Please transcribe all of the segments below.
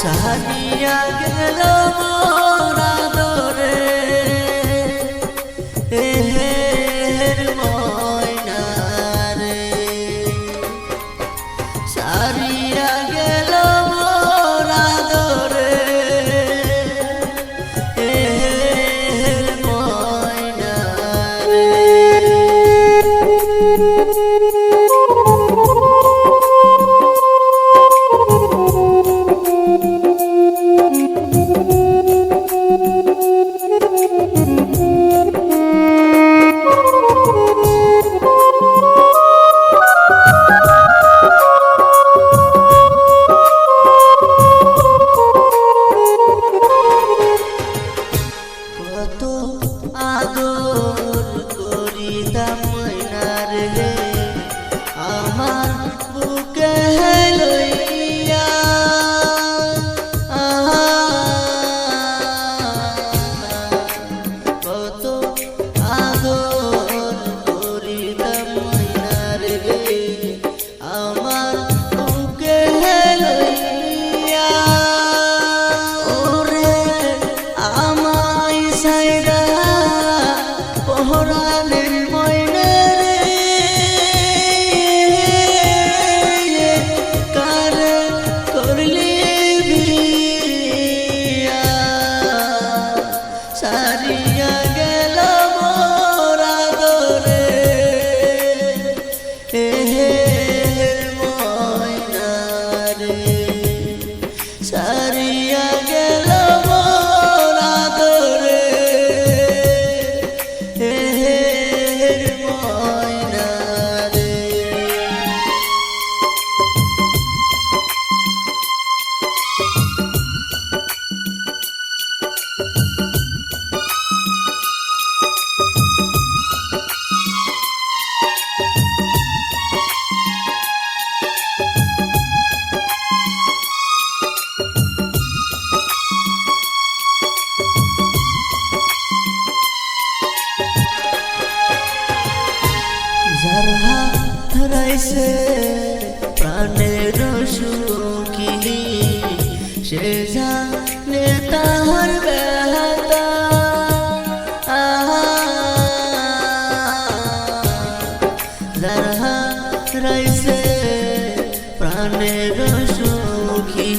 সানিয়া গেল মোরা আদর হারাইছে প্রাণের সুখী সে জানে তাহার বেহাতা যারা হারাইছে প্রাণের সুখী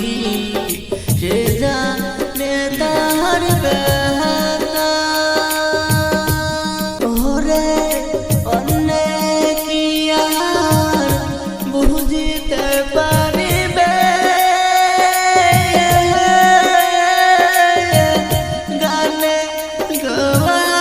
সে জানে তাহার বেহাতা go.